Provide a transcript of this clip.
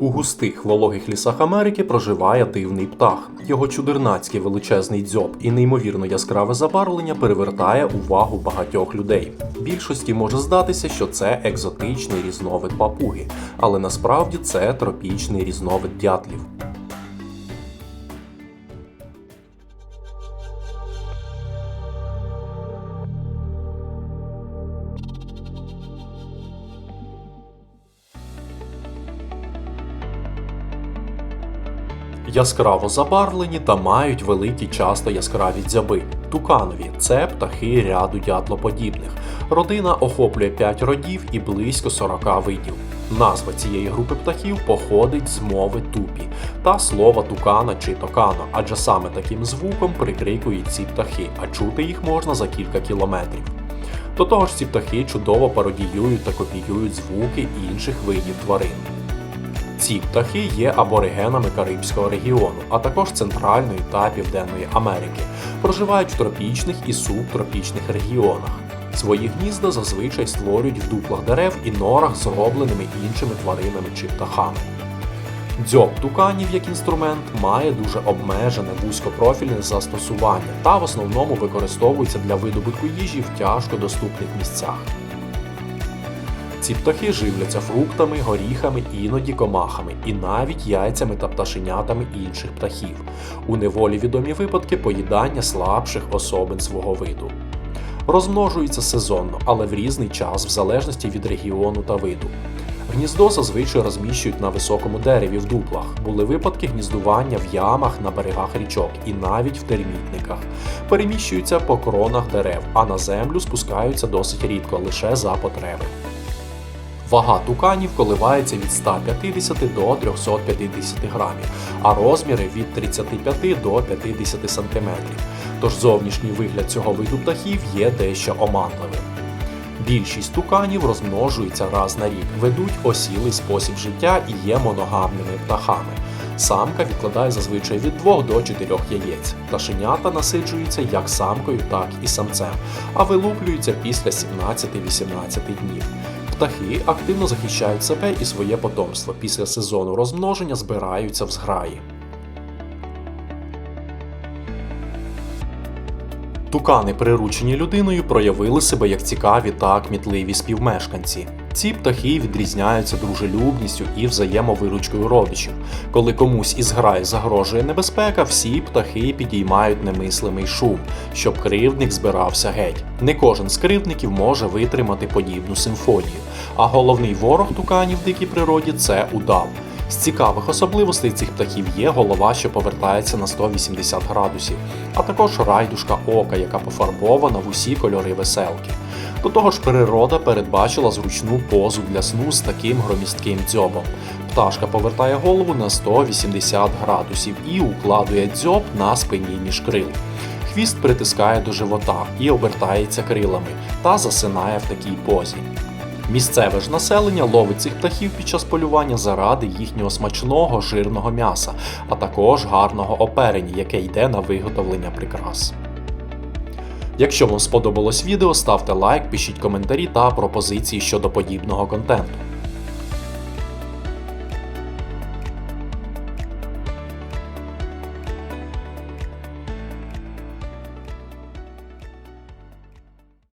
У густих вологих лісах Америки проживає дивний птах. Його чудернацький величезний дзьоб і неймовірно яскраве забарвлення перевертає увагу багатьох людей. Більшості може здатися, що це екзотичний різновид папуги, але насправді це тропічний різновид дятлів. Яскраво забарвлені та мають великі часто яскраві дзьоби. Туканові це птахи ряду дятлоподібних. Родина охоплює 5 родів і близько 40 видів. Назва цієї групи птахів походить з мови тупі та слова тукана чи токано, адже саме таким звуком прикрикують ці птахи, а чути їх можна за кілька кілометрів. До того ж, ці птахи чудово пародіюють та копіюють звуки інших видів тварин. Ці птахи є аборигенами Карибського регіону, а також Центральної та Південної Америки. Проживають в тропічних і субтропічних регіонах. Свої гнізда зазвичай створюють в дуплах дерев і норах, зробленими іншими тваринами чи птахами. Дзьоб туканів як інструмент має дуже обмежене вузькопрофільне застосування та в основному використовується для видобутку їжі в тяжко доступних місцях. Ці птахи живляться фруктами, горіхами, іноді комахами, і навіть яйцями та пташенятами інших птахів. У неволі відомі випадки поїдання слабших особин свого виду. Розмножуються сезонно, але в різний час, в залежності від регіону та виду. Гніздо зазвичай розміщують на високому дереві в дуплах. Були випадки гніздування в ямах на берегах річок і навіть в термітниках. Переміщуються по коронах дерев, а на землю спускаються досить рідко, лише за потреби. Вага туканів коливається від 150 до 350 грамів, а розміри від 35 до 50 сантиметрів. Тож зовнішній вигляд цього виду птахів є дещо оманливим. Більшість туканів розмножуються раз на рік, ведуть осілий спосіб життя і є моногамними птахами. Самка відкладає зазвичай від 2 до 4 яєць. Пташенята насиджуються як самкою, так і самцем, а вилуплюються після 17-18 днів. Птахи активно захищають себе і своє потомство. Після сезону розмноження збираються в зграї. Тукани, приручені людиною, проявили себе як цікаві та кмітливі співмешканці. Ці птахи відрізняються дружелюбністю і взаємовиручкою родичів. Коли комусь із грай загрожує небезпека, всі птахи підіймають немислимий шум, щоб кривдник збирався геть. Не кожен з кривдників може витримати подібну симфонію. А головний ворог туканів в дикій природі це удав. З цікавих особливостей цих птахів є голова, що повертається на 180 градусів, а також райдушка ока, яка пофарбована в усі кольори веселки. До того ж, природа передбачила зручну позу для сну з таким громістким дзьобом. Пташка повертає голову на 180 градусів і укладує дзьоб на спині між крил. Хвіст притискає до живота і обертається крилами та засинає в такій позі. Місцеве ж населення ловить цих птахів під час полювання заради їхнього смачного жирного м'яса, а також гарного оперення, яке йде на виготовлення прикрас. Якщо вам сподобалось відео, ставте лайк, пишіть коментарі та пропозиції щодо подібного контенту.